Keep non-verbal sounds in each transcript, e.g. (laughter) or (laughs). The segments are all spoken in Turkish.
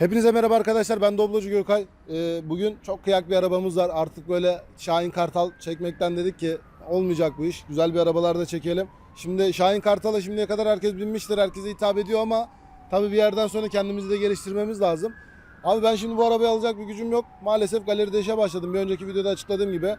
Hepinize merhaba arkadaşlar. Ben Doblocu Gökay. Ee, bugün çok kıyak bir arabamız var. Artık böyle Şahin Kartal çekmekten dedik ki olmayacak bu iş. Güzel bir arabalarda çekelim. Şimdi Şahin Kartal'a şimdiye kadar herkes binmiştir. Herkese hitap ediyor ama tabii bir yerden sonra kendimizi de geliştirmemiz lazım. Abi ben şimdi bu arabayı alacak bir gücüm yok. Maalesef galeride işe başladım. Bir önceki videoda açıkladığım gibi.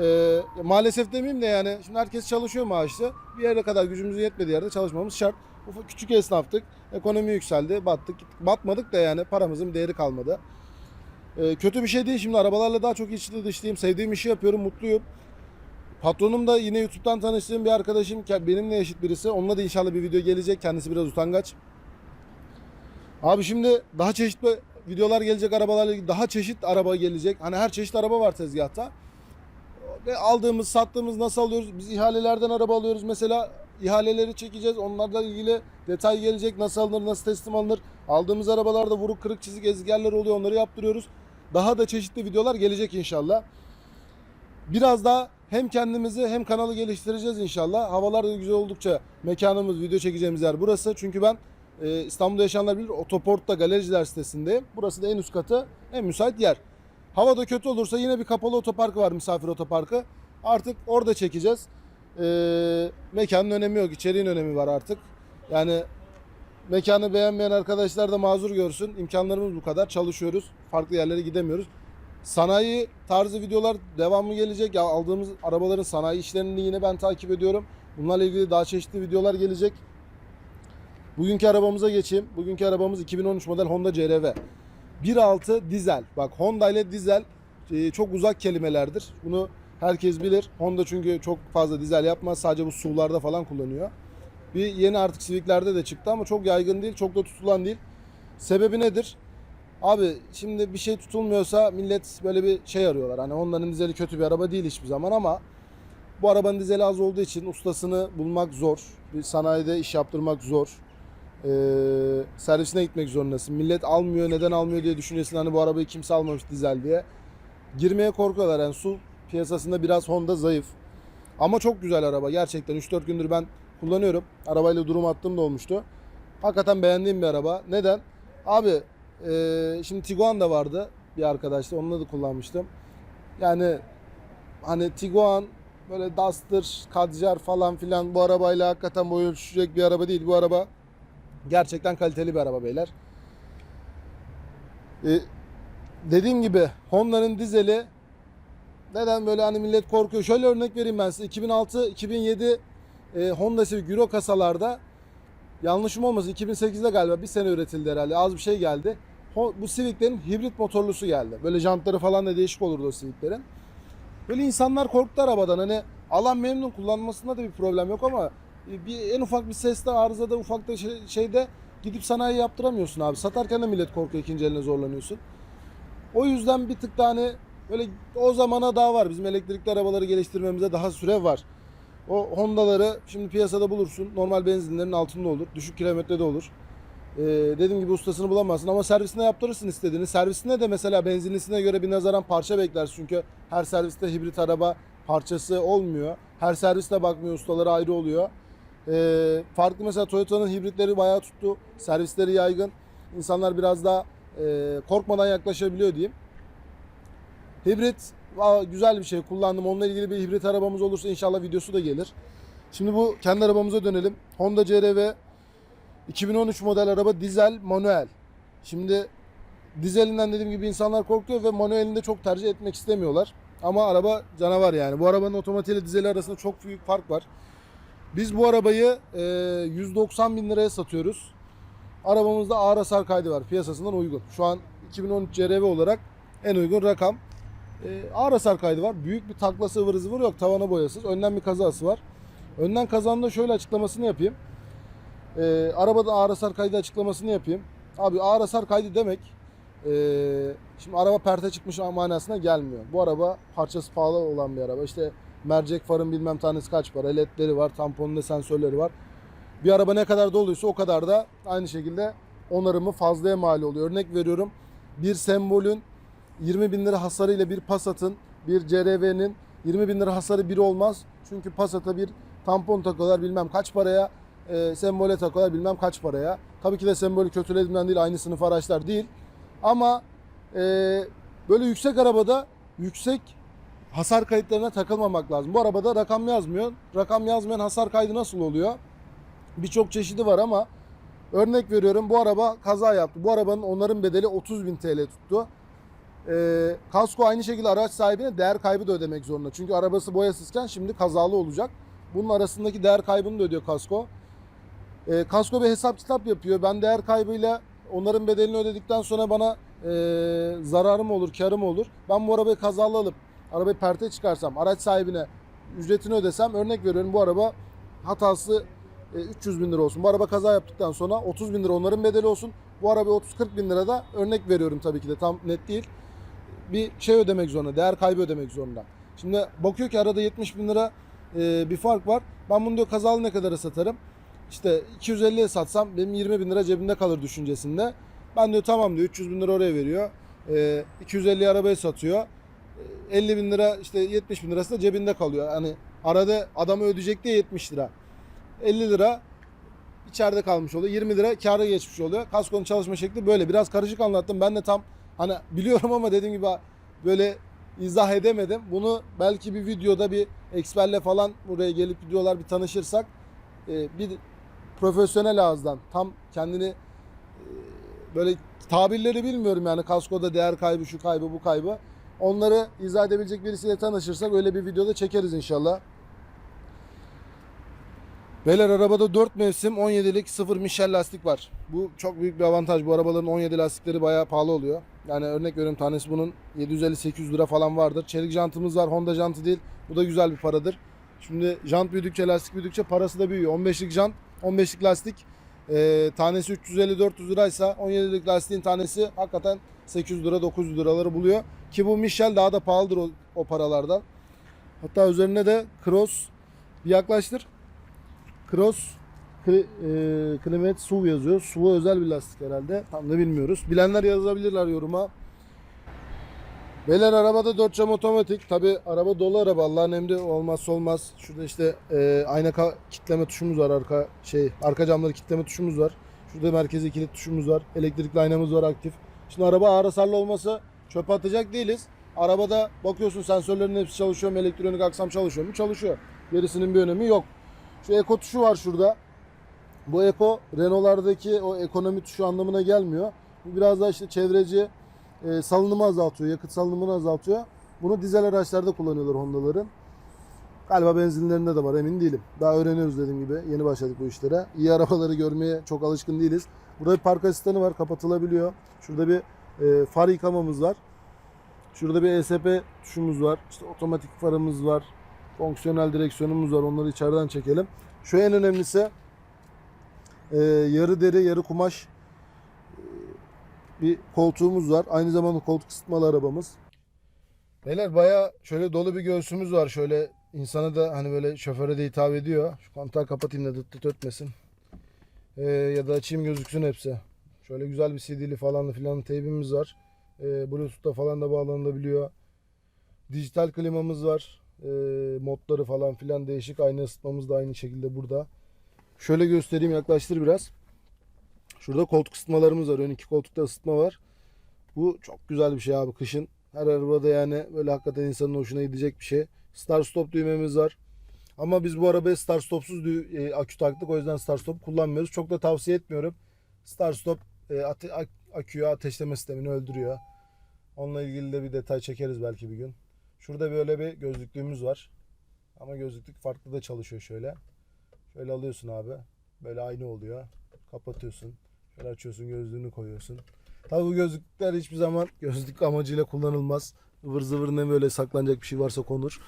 Ee, maalesef demeyeyim de yani şimdi herkes çalışıyor maaşlı. Bir yere kadar gücümüzün yetmediği yerde çalışmamız şart. Ufak küçük esnaftık. Ekonomi yükseldi. Battık. Batmadık da yani paramızın değeri kalmadı. Ee, kötü bir şey değil. Şimdi arabalarla daha çok içli dışlıyım. Sevdiğim işi yapıyorum. Mutluyum. Patronum da yine YouTube'dan tanıştığım bir arkadaşım. Benimle eşit birisi. Onunla da inşallah bir video gelecek. Kendisi biraz utangaç. Abi şimdi daha çeşitli videolar gelecek arabalarla ilgili. Daha çeşit araba gelecek. Hani her çeşit araba var tezgahta. Ve aldığımız, sattığımız nasıl alıyoruz? Biz ihalelerden araba alıyoruz. Mesela ihaleleri çekeceğiz. Onlarla ilgili detay gelecek. Nasıl alınır, nasıl teslim alınır? Aldığımız arabalarda vuruk, kırık, çizik, ezgilerler oluyor. Onları yaptırıyoruz. Daha da çeşitli videolar gelecek inşallah. Biraz daha hem kendimizi hem kanalı geliştireceğiz inşallah. Havalar da güzel oldukça mekanımız, video çekeceğimiz yer burası. Çünkü ben e, İstanbul'da yaşayanlar bilir Otoport'ta galericiler sitesindeyim. Burası da en üst katı, en müsait yer. Hava da kötü olursa yine bir kapalı otoparkı var misafir otoparkı. Artık orada çekeceğiz. Ee, mekanın önemi yok, içeriğin önemi var artık. Yani mekanı beğenmeyen arkadaşlar da mazur görsün. İmkanlarımız bu kadar. Çalışıyoruz. Farklı yerlere gidemiyoruz. Sanayi tarzı videolar devamlı gelecek. Ya aldığımız arabaların sanayi işlerini yine ben takip ediyorum. Bunlarla ilgili daha çeşitli videolar gelecek. Bugünkü arabamıza geçeyim. Bugünkü arabamız 2013 model Honda CR-V. 1.6 dizel. Bak Honda ile dizel e, çok uzak kelimelerdir. Bunu herkes bilir. Honda çünkü çok fazla dizel yapmaz. Sadece bu SUV'larda falan kullanıyor. Bir yeni artık Civic'lerde de çıktı ama çok yaygın değil. Çok da tutulan değil. Sebebi nedir? Abi şimdi bir şey tutulmuyorsa millet böyle bir şey arıyorlar. Hani Honda'nın dizeli kötü bir araba değil hiçbir zaman ama bu arabanın dizeli az olduğu için ustasını bulmak zor. Bir sanayide iş yaptırmak zor. Ee, servisine gitmek zorundasın. Millet almıyor, neden almıyor diye düşünüyorsun. Hani bu arabayı kimse almamış dizel diye. Girmeye korkuyorlar. Yani su piyasasında biraz Honda zayıf. Ama çok güzel araba. Gerçekten 3-4 gündür ben kullanıyorum. Arabayla durum attığım da olmuştu. Hakikaten beğendiğim bir araba. Neden? Abi ee, şimdi Tiguan da vardı bir arkadaşla. Onunla da kullanmıştım. Yani hani Tiguan böyle Duster, Kadjar falan filan bu arabayla hakikaten boy ölçüşecek bir araba değil. Bu araba gerçekten kaliteli bir araba beyler. Ee, dediğim gibi Honda'nın dizeli neden böyle hani millet korkuyor? Şöyle örnek vereyim ben size. 2006-2007 e, Honda Civic Euro kasalarda yanlışım olmasın 2008'de galiba bir sene üretildi herhalde. Az bir şey geldi. Bu Civic'lerin hibrit motorlusu geldi. Böyle jantları falan da değişik olurdu o Civic'lerin. Böyle insanlar korktu arabadan. Hani alan memnun kullanmasında da bir problem yok ama e, bir en ufak bir seste arızada ufak da şey- şeyde gidip sanayi yaptıramıyorsun abi. Satarken de millet korkuyor ikinci eline zorlanıyorsun. O yüzden bir tık daha hani böyle o zamana daha var. Bizim elektrikli arabaları geliştirmemize daha süre var. O Honda'ları şimdi piyasada bulursun. Normal benzinlerin altında olur. Düşük kilometrede olur. Ee, dediğim gibi ustasını bulamazsın ama servisine yaptırırsın istediğini. Servisine de mesela benzinlisine göre bir nazaran parça beklersin. Çünkü her serviste hibrit araba parçası olmuyor. Her serviste bakmıyor ustaları ayrı oluyor. Ee, farklı mesela Toyota'nın hibritleri bayağı tuttu. Servisleri yaygın. İnsanlar biraz daha e, korkmadan yaklaşabiliyor diyeyim. Hibrit güzel bir şey kullandım. Onunla ilgili bir hibrit arabamız olursa inşallah videosu da gelir. Şimdi bu kendi arabamıza dönelim. Honda CR-V 2013 model araba dizel manuel. Şimdi dizelinden dediğim gibi insanlar korkuyor ve manuelini de çok tercih etmek istemiyorlar. Ama araba canavar yani. Bu arabanın otomatiği ile dizeli arasında çok büyük fark var. Biz bu arabayı e, 190 bin liraya satıyoruz. Arabamızda ağır hasar kaydı var piyasasından uygun. Şu an 2013 CR-V olarak en uygun rakam. E, ağır hasar kaydı var. Büyük bir taklası ıvır zıvır yok. Tavana boyasız. Önden bir kazası var. Önden kazanın da şöyle açıklamasını yapayım. E, arabada ağır hasar kaydı açıklamasını yapayım. Abi ağır hasar kaydı demek ee, şimdi araba perte çıkmış manasına gelmiyor. Bu araba parçası pahalı olan bir araba. İşte mercek farın bilmem tanesi kaç para, ledleri var, tamponunda sensörleri var. Bir araba ne kadar doluysa o kadar da aynı şekilde onarımı fazlaya mal oluyor. Örnek veriyorum bir sembolün 20 bin lira hasarıyla bir Passat'ın, bir CRV'nin 20 bin lira hasarı bir olmaz. Çünkü Passat'a bir tampon takıyorlar bilmem kaç paraya, e, sembole takıyorlar bilmem kaç paraya. Tabii ki de sembolü kötülediğimden değil aynı sınıf araçlar değil. Ama e, böyle yüksek arabada yüksek hasar kayıtlarına takılmamak lazım. Bu arabada rakam yazmıyor. Rakam yazmayan hasar kaydı nasıl oluyor? Birçok çeşidi var ama örnek veriyorum bu araba kaza yaptı. Bu arabanın onarım bedeli 30 bin TL tuttu. Ee, kasko aynı şekilde araç sahibine değer kaybı da ödemek zorunda. Çünkü arabası boyasızken şimdi kazalı olacak. Bunun arasındaki değer kaybını da ödüyor kasko. Ee, kasko bir hesap kitap yapıyor. Ben değer kaybıyla onların bedelini ödedikten sonra bana e, zararım olur, karım olur. Ben bu arabayı kazalı alıp arabayı perte çıkarsam, araç sahibine ücretini ödesem örnek veriyorum bu araba hatası e, 300 bin lira olsun. Bu araba kaza yaptıktan sonra 30 bin lira onların bedeli olsun. Bu araba 30-40 bin lira da örnek veriyorum tabii ki de tam net değil. Bir şey ödemek zorunda, değer kaybı ödemek zorunda. Şimdi bakıyor ki arada 70 bin lira e, bir fark var. Ben bunu diyor kazalı ne kadara satarım? İşte 250'ye satsam benim 20 bin lira cebimde kalır düşüncesinde. Ben diyor tamam diyor 300 bin lira oraya veriyor. E, 250 arabaya satıyor. E, 50 bin lira işte 70 bin lirası da cebinde kalıyor. Hani arada adamı ödeyecek diye 70 lira. 50 lira içeride kalmış oluyor. 20 lira kâra geçmiş oluyor. Kaskonun çalışma şekli böyle. Biraz karışık anlattım. Ben de tam hani biliyorum ama dediğim gibi böyle izah edemedim. Bunu belki bir videoda bir eksperle falan buraya gelip videolar bir tanışırsak e, bir profesyonel ağızdan tam kendini e, böyle tabirleri bilmiyorum yani kaskoda değer kaybı şu kaybı bu kaybı. Onları izah edebilecek birisiyle tanışırsak öyle bir videoda çekeriz inşallah. Beyler arabada 4 mevsim 17'lik 0 Michelin lastik var. Bu çok büyük bir avantaj. Bu arabaların 17 lastikleri bayağı pahalı oluyor. Yani örnek veriyorum tanesi bunun 750-800 lira falan vardır. Çelik jantımız var. Honda jantı değil. Bu da güzel bir paradır. Şimdi jant büyüdükçe lastik büyüdükçe parası da büyüyor. 15'lik jant 15'lik lastik e, tanesi 350-400 liraysa 17'lik lastiğin tanesi hakikaten 800 lira 900 liraları buluyor. Ki bu Michel daha da pahalıdır o, o paralardan. Hatta üzerine de Cross bir yaklaştır. Cross Kli- e, Klimet SUV yazıyor. SUV'a özel bir lastik herhalde. Tam da bilmiyoruz. Bilenler yazabilirler yoruma. Beyler arabada 4 cam otomatik. Tabi araba dolu araba. Allah'ın emri olmazsa olmaz. Şurada işte e, ayna kitleme tuşumuz var. Arka şey arka camları kitleme tuşumuz var. Şurada merkezi kilit tuşumuz var. Elektrikli aynamız var aktif. Şimdi araba ağır hasarlı olması çöpe atacak değiliz. Arabada bakıyorsun sensörlerin hepsi çalışıyor mu? Elektronik aksam çalışıyor mu? Çalışıyor. Gerisinin bir önemi yok. Şu eko tuşu var şurada. Bu eko Renault'lardaki o ekonomi tuşu anlamına gelmiyor. Bu biraz daha işte çevreci e, salınımı azaltıyor, yakıt salınımını azaltıyor. Bunu dizel araçlarda kullanıyorlar Honda'ların. Galiba benzinlerinde de var emin değilim. Daha öğreniyoruz dediğim gibi. Yeni başladık bu işlere. İyi arabaları görmeye çok alışkın değiliz. Burada bir park asistanı var kapatılabiliyor. Şurada bir e, far yıkamamız var. Şurada bir ESP tuşumuz var. İşte otomatik farımız var. Fonksiyonel direksiyonumuz var. Onları içeriden çekelim. Şu en önemlisi e, yarı deri yarı kumaş e, bir koltuğumuz var. Aynı zamanda koltuk ısıtmalı arabamız. Beyler baya şöyle dolu bir göğsümüz var. Şöyle insana da hani böyle şoföre de hitap ediyor. Şu kontağı kapatayım da dıt dıt ötmesin. E, ya da açayım gözüksün hepsi. Şöyle güzel bir CD'li falanlı filan teybimiz var. E, Bluetooth'ta falan da bağlanabiliyor. Dijital klimamız var. E, modları falan filan değişik. Aynı ısıtmamız da aynı şekilde burada. Şöyle göstereyim yaklaştır biraz. Şurada koltuk ısıtmalarımız var. Ön iki koltukta ısıtma var. Bu çok güzel bir şey abi kışın. Her arabada yani böyle hakikaten insanın hoşuna gidecek bir şey. Start stop düğmemiz var. Ama biz bu arabaya start stopsuz e, akü taktık. O yüzden start stop kullanmıyoruz. Çok da tavsiye etmiyorum. Start stop e, ate- ak- aküyü ateşleme sistemini öldürüyor. Onunla ilgili de bir detay çekeriz belki bir gün. Şurada böyle bir gözlüklüğümüz var. Ama gözlüklük farklı da çalışıyor şöyle. Şöyle alıyorsun abi. Böyle aynı oluyor. Kapatıyorsun. Şöyle açıyorsun gözlüğünü koyuyorsun. Tabi bu gözlükler hiçbir zaman (laughs) gözlük amacıyla kullanılmaz. Ivır zıvır ne böyle saklanacak bir şey varsa konur.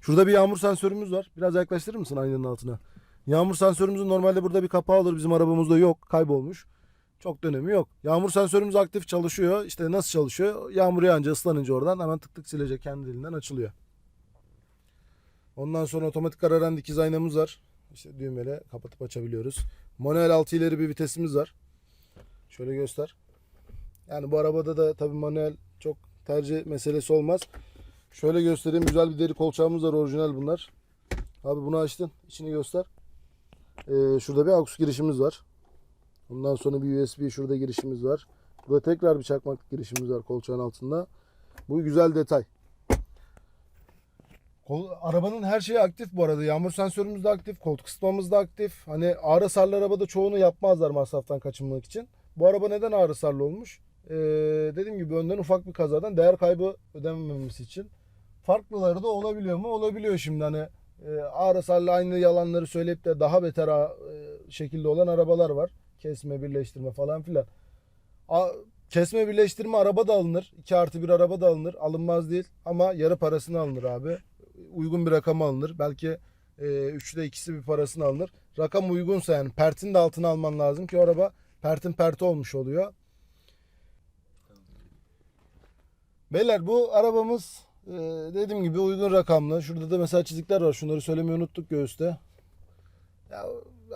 Şurada bir yağmur sensörümüz var. Biraz yaklaştırır mısın aynanın altına? Yağmur sensörümüzün normalde burada bir kapağı olur. Bizim arabamızda yok. Kaybolmuş. çok da önemi yok. Yağmur sensörümüz aktif çalışıyor. İşte nasıl çalışıyor? Yağmur yağınca ıslanınca oradan hemen tık tık silecek kendiliğinden açılıyor. Ondan sonra otomatik kararan dikiz aynamız var. İşte düğmeyle kapatıp açabiliyoruz. Manuel 6 ileri bir vitesimiz var. Şöyle göster. Yani bu arabada da tabii manuel çok tercih meselesi olmaz. Şöyle göstereyim. Güzel bir deri kolçağımız var. Orijinal bunlar. Abi bunu açtın. İçini göster. Ee, şurada bir aux girişimiz var. Ondan sonra bir USB şurada girişimiz var. Burada tekrar bir çakmaklık girişimiz var kolçağın altında. Bu güzel detay. Kol, arabanın her şeyi aktif bu arada. Yağmur sensörümüz de aktif, koltuk ısıtmamız da aktif. Hani ağır hasarlı arabada çoğunu yapmazlar masraftan kaçınmak için. Bu araba neden ağır hasarlı olmuş? Ee, dediğim gibi önden ufak bir kazadan değer kaybı ödemememiz için. Farklıları da olabiliyor mu? Olabiliyor şimdi hani e, ağır hasarlı aynı yalanları söyleyip de daha beter e, şekilde olan arabalar var. Kesme, birleştirme falan filan. A- kesme, birleştirme araba da alınır. 2 artı bir araba da alınır. Alınmaz değil ama yarı parasını alınır abi. Uygun bir rakam alınır. Belki e, üçte ikisi bir parasını alınır. Rakam uygunsa yani pertin de altına alman lazım ki o araba pertin perti olmuş oluyor. Beyler bu arabamız e, dediğim gibi uygun rakamlı. Şurada da mesela çizikler var. Şunları söylemeyi unuttuk göğüste. Ya,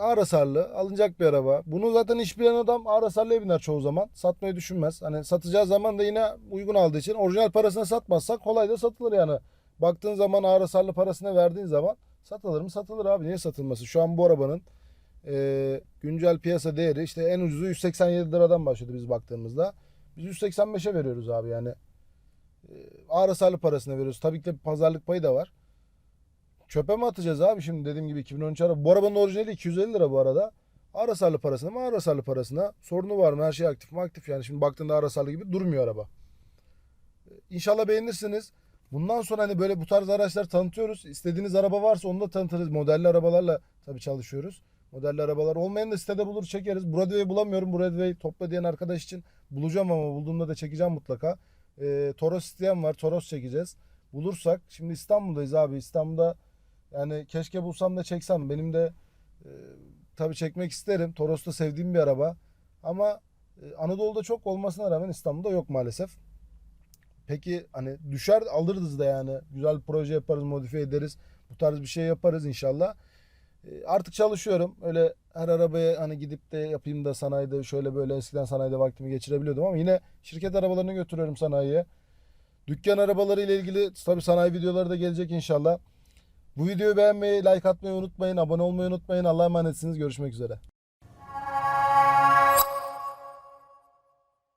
ağır hasarlı. Alınacak bir araba. Bunu zaten iş bilen adam ağır hasarlıya biner çoğu zaman. Satmayı düşünmez. Hani satacağı zaman da yine uygun aldığı için orijinal parasına satmazsak kolay da satılır yani. Baktığın zaman ağır hasarlı parasına verdiğin zaman satılır mı? Satılır abi. Niye satılması? Şu an bu arabanın e, güncel piyasa değeri işte en ucuzu 187 liradan başladı biz baktığımızda. Biz 185'e veriyoruz abi yani. E, ağır hasarlı parasına veriyoruz. Tabii ki de pazarlık payı da var. Çöpe mi atacağız abi şimdi dediğim gibi 2013 araba. Bu arabanın orijinali 250 lira bu arada. Ağır hasarlı parasına mı ağır hasarlı parasına. Sorunu var mı? Her şey aktif mi aktif yani. Şimdi baktığında ağır hasarlı gibi durmuyor araba. E, İnşallah beğenirsiniz. Bundan sonra hani böyle bu tarz araçlar tanıtıyoruz. İstediğiniz araba varsa onu da tanıtırız. Modelli arabalarla tabii çalışıyoruz. Modelli arabalar olmayan da sitede bulur çekeriz. Broadway bulamıyorum. Broadway topla diyen arkadaş için bulacağım ama bulduğumda da çekeceğim mutlaka. Ee, Toros isteyen var. Toros çekeceğiz. Bulursak. Şimdi İstanbul'dayız abi. İstanbul'da yani keşke bulsam da çeksem. Benim de e, tabii çekmek isterim. Toros da sevdiğim bir araba. Ama e, Anadolu'da çok olmasına rağmen İstanbul'da yok maalesef. Peki hani düşer alırız da yani. Güzel bir proje yaparız, modifiye ederiz. Bu tarz bir şey yaparız inşallah. E, Artık çalışıyorum. Öyle her arabaya hani gidip de yapayım da sanayide şöyle böyle eskiden sanayide vaktimi geçirebiliyordum ama yine şirket arabalarını götürüyorum sanayiye. Dükkan arabaları ile ilgili tabii sanayi videoları da gelecek inşallah. Bu videoyu beğenmeyi, like atmayı unutmayın, abone olmayı unutmayın. Allah'a emanetsiniz. Görüşmek üzere.